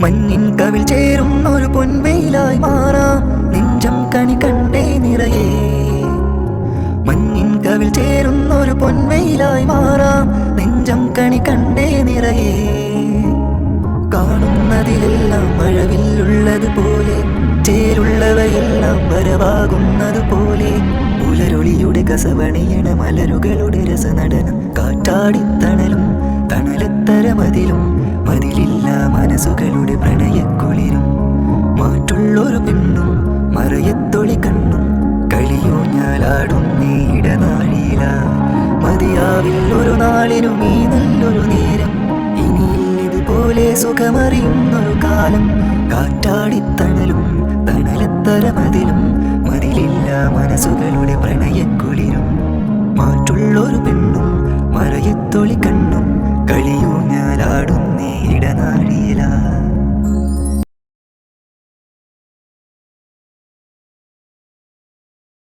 മഞ്ഞിൻ കവിൽ ചേരും ഒരു പൊൻവെയിലായി മാറാം. നെഞ്ചം കണി കണ്ടേ നിറയെ. മഞ്ഞിൻ കവിൽ ചേരും ഒരു പൊൻവെയിലായി മാറാം. നെഞ്ചം കണി കണ്ടേ നിറയെ. കാണുന്നതിലെല്ലാം മഴവില്ലുള്ളത് പോലെ. ചേരുള്ളവയെല്ലാം വരവാകുന്നത് പോലെ. പുലരൊളിയുടെ കസവണിയണ മലരുകളുടെ രസനടനം. കാറ്റാടിത്തണലും തണലത്തരമതിലും. മതിലില്ല മനസ്സുകളുടെ പ്രണയക്കുളിരും. മാറ്റുള്ളൊരു പെണ്ണും മറയത്തൊളി കണ്ണും. കളിയോ നീ ഇടനാഴിയില മതിയാവിൽ ഒരു നാളിനും ഈ നല്ലൊരു നേരം. ഇനിയിതുപോലെ സുഖമറിയുന്നൊരു കാലം. കാറ്റാടിത്തണലും തണലത്തര മതിലും മതിലില്ല മനസ്സുകളുടെ പ്രണയക്കുളിരും. മാറ്റുള്ളൊരു പെണ്ണും മറയത്തൊളി കണ്ണും ഇടനാഴിയിലാ നീ ഇടനാഴിയില